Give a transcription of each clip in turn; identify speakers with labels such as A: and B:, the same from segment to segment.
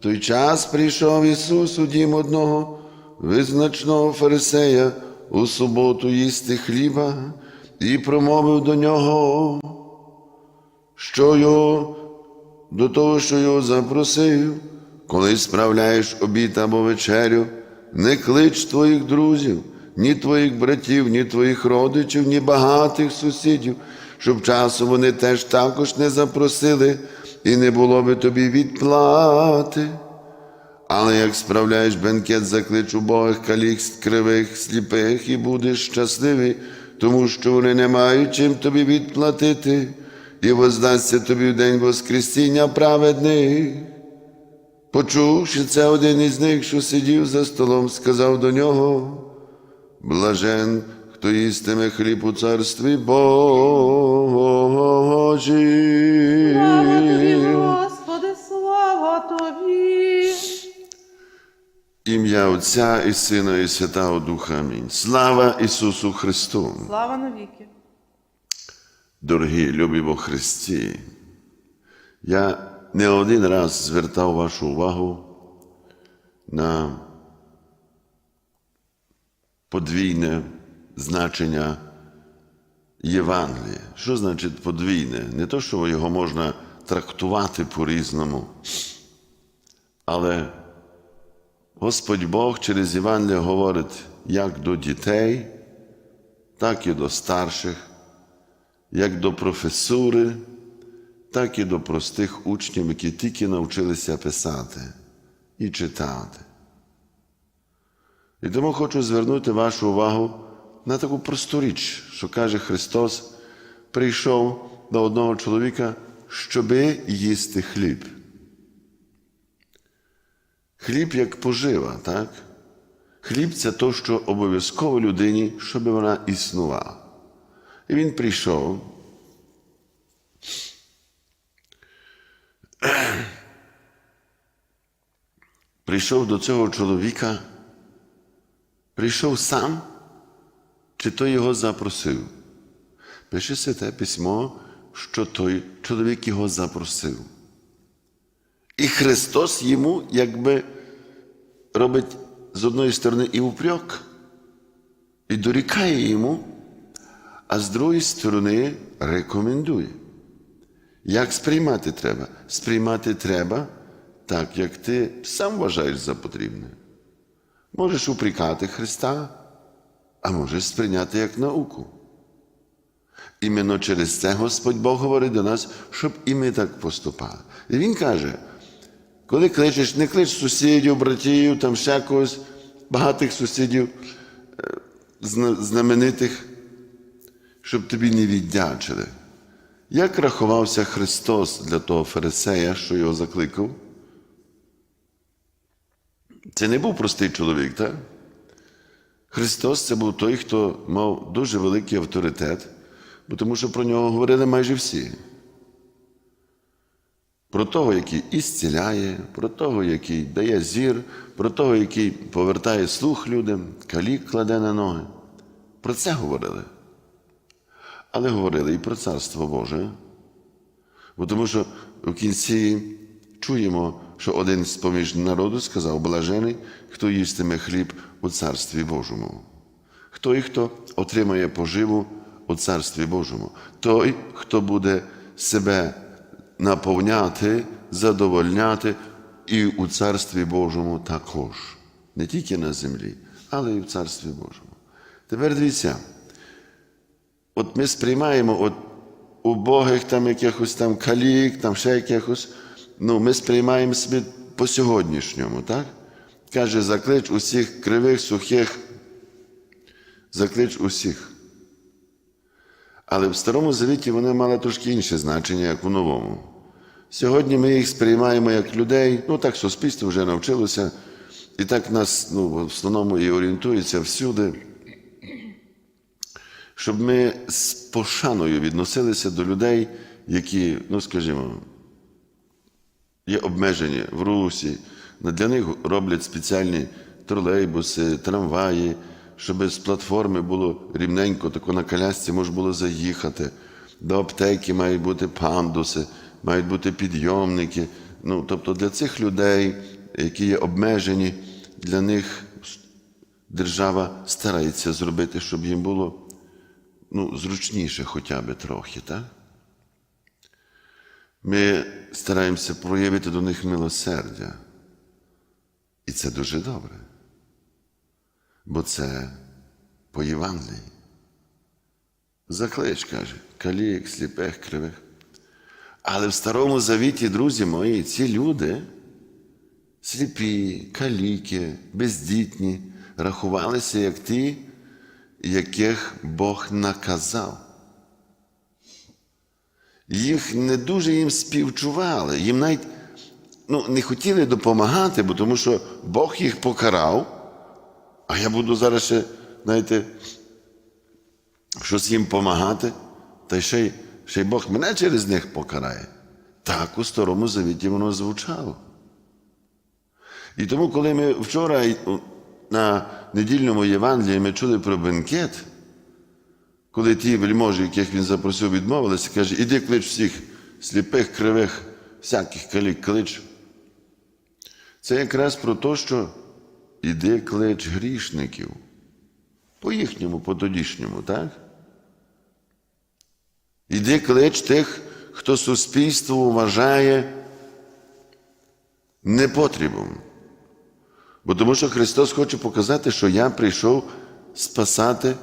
A: Той час прийшов Ісус у дім одного визначного фарисея у суботу їсти хліба і промовив до нього, що його до того, що його запросив, коли справляєш обід або вечерю, не клич твоїх друзів, ні твоїх братів, ні твоїх родичів, ні багатих сусідів, щоб часом вони теж також не запросили, і не було би тобі відплати. Але як справляєш бенкет, заклич убогих, калік, кривих, сліпих, і будеш щасливий, тому що вони не мають чим тобі відплатити, і воздасться тобі в день Воскресіння праведних. Почувши це, один із них, що сидів за столом, сказав до нього: Блажен, хто їстиме хліб у царстві Божій.
B: Слава тобі, Господи, слава тобі.
A: Ім'я Отця і Сина, і Святого Духа. Амінь. Слава Ісусу Христу!
B: Слава навіки.
A: Дорогі любі во Христі! Я не один раз звертав вашу увагу на подвійне значення Євангелія. Що значить подвійне? Не то, що його можна трактувати по-різному, але Господь Бог через Євангелія говорить як до дітей, так і до старших, як до професури, так і до простих учнів, які тільки навчилися писати і читати. І тому хочу звернути вашу увагу на таку просту річ, що каже Христос, прийшов до одного чоловіка, щоби їсти хліб. Хліб як пожива, так? Хліб це то, що обов'язково людині, щоб вона існувала. І він прийшов. Прийшов до цього чоловіка, прийшов сам, чи той його запросив. Пише святе письмо, що той чоловік його запросив. І Христос йому якби робить з одної сторони і упрек, і дорікає йому, а з другої сторони рекомендує. Як сприймати треба? Сприймати треба так, як ти сам вважаєш за потрібне. Можеш упрекати Христа, а можеш сприйняти як науку. Іменно через це Господь Бог говорить до нас, щоб і ми так поступали. І Він каже, коли кличеш, не клич сусідів, братів, там ще когось, багатих сусідів, е, знаменитих, щоб тобі не віддячили. Як рахувався Христос для того фарисея, що його закликав? Це не був простий чоловік, так? Христос це був той, хто мав дуже великий авторитет, бо тому що про нього говорили майже всі. Про того, який ісціляє, про того, який дає зір, про того, який повертає слух людям, калік кладе на ноги. Про це говорили. Але говорили і про Царство Боже. Бо тому що в кінці чуємо, що один з поміж народу сказав блажений, хто їстиме хліб у Царстві Божому. Хто і хто отримає поживу у Царстві Божому? Той, хто буде себе наповняти, задовольняти і у Царстві Божому також. Не тільки на землі, але і в Царстві Божому. Тепер дивіться. От ми сприймаємо от убогих там якихось там калік, там ще якихось, ну, ми сприймаємо собі по сьогоднішньому, так? Каже, заклич усіх кривих, сухих, заклич усіх. Але в Старому Завіті вони мали трошки інше значення, як у новому. Сьогодні ми їх сприймаємо як людей, ну так суспільство вже навчилося, і так нас ну, в основному і орієнтується всюди щоб ми з пошаною відносилися до людей, які, ну скажімо, є обмежені в русі. Для них роблять спеціальні тролейбуси, трамваї, щоб з платформи було рівненько, тако на колясці можна було заїхати. До аптеки мають бути пандуси, мають бути підйомники, Ну, тобто для цих людей, які є обмежені, для них держава старається зробити, щоб їм було ну, зручніше хоча б трохи, так? Ми стараємося проявити до них милосердя. І це дуже добре. Бо це по Євангелії. Заклич, каже, калік, сліпих, кривих. Але в Старому Завіті, друзі мої, ці люди, сліпі, каліки, бездітні, рахувалися як ті, яких Бог наказав. Їх не дуже їм співчували, їм навіть ну, не хотіли допомагати, бо тому що Бог їх покарав, а я буду зараз ще, знаєте, щось їм допомагати, та ще й, ще й Бог мене через них покарає. Так у Старому Завіті воно звучало. І тому, коли ми вчора на недільному Євангелії ми чули про бенкет, коли ті вельможі, яких він запросив, відмовилися, каже, іди клич всіх сліпих, кривих, всяких калік клич. Це якраз про те, що іди клич грішників. По їхньому, по тодішньому, так? Іди клич тих, хто суспільство вважає непотрібом. Бо тому що Христос хоче показати, що я прийшов спасати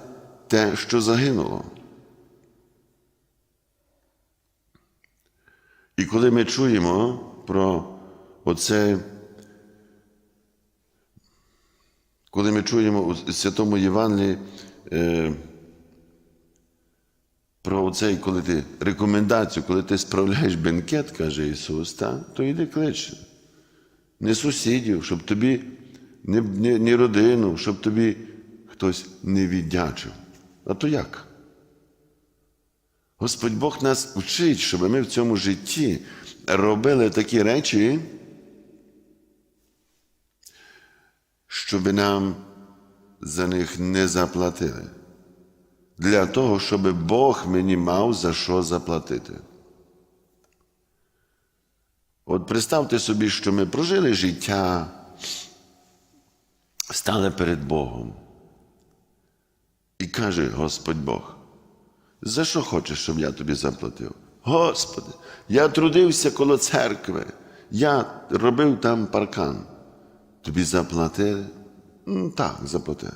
A: те, що загинуло. І коли ми чуємо про оце, коли ми чуємо у Святому Євангелії е, про оцей, коли ти рекомендацію, коли ти справляєш бенкет, каже Ісус, так, то йди клич. Не сусідів, щоб тобі не, не, не родину, щоб тобі хтось не віддячив. А то як? Господь Бог нас вчить, щоб ми в цьому житті робили такі речі, щоб нам за них не заплатили. Для того, щоб Бог мені мав за що заплатити. От представте собі, що ми прожили життя, стали перед Богом. І каже Господь Бог, за що хочеш, щоб я тобі заплатив? Господи, я трудився коло церкви, я робив там паркан. Тобі заплатили? Так, заплатили.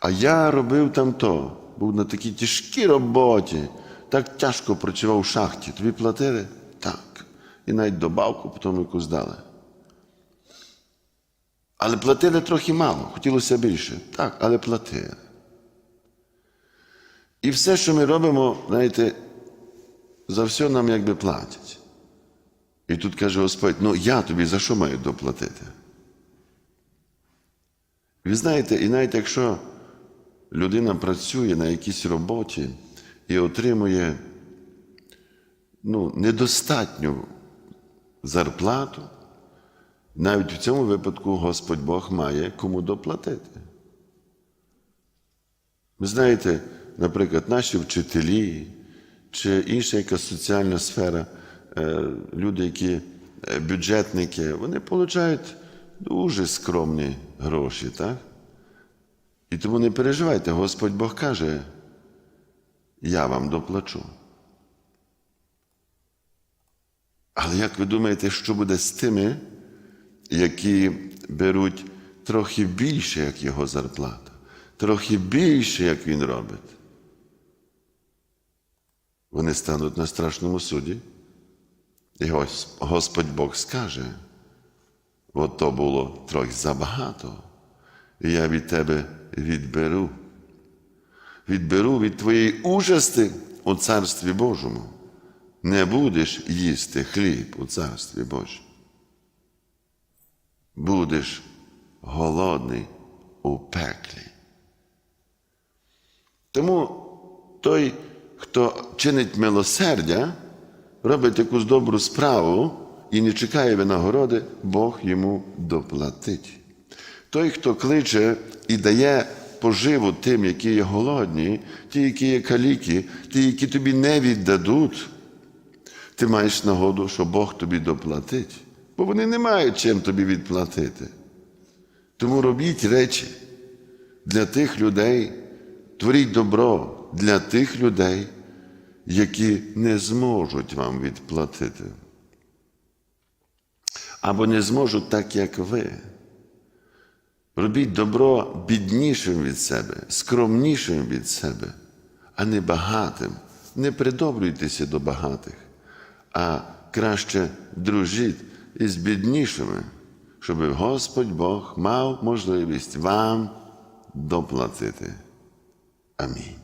A: А я робив там то, був на такій тяжкій роботі, так тяжко працював в шахті. Тобі платили? Так. І навіть добавку потім якусь дали. Але платили трохи мало, хотілося більше. Так, але платили. І все, що ми робимо, знаєте, за все нам якби платять. І тут каже Господь: ну я тобі за що маю доплатити? Ви знаєте, і навіть якщо людина працює на якійсь роботі і отримує ну, недостатню зарплату, навіть в цьому випадку Господь Бог має кому доплатити. Ви знаєте, наприклад, наші вчителі чи інша якась соціальна сфера, е, люди, які е, бюджетники, вони отримують дуже скромні гроші, так? І тому не переживайте, Господь Бог каже, я вам доплачу. Але як ви думаєте, що буде з тими, які беруть трохи більше, як його зарплата, трохи більше, як він робить? Вони стануть на страшному суді. І Господь Бог скаже, от то було трохи забагато, і я від тебе відберу. Відберу від твоєї участи у Царстві Божому. Не будеш їсти хліб у Царстві Божому. Будеш голодний у пеклі. Тому той, хто чинить милосердя, робить якусь добру справу і не чекає винагороди, Бог йому доплатить. Той, хто кличе і дає поживу тим, які є голодні, ті, які є каліки, ті, які тобі не віддадуть, ти маєш нагоду, що Бог тобі доплатить, бо вони не мають чим тобі відплатити. Тому робіть речі для тих людей, творіть добро для тих людей, які не зможуть вам відплатити. Або не зможуть так, як ви. Робіть добро біднішим від себе, скромнішим від себе, а не багатим. Не придобрюйтеся до багатих, а краще дружіть із біднішими, щоб Господь Бог мав можливість вам доплатити. Амінь.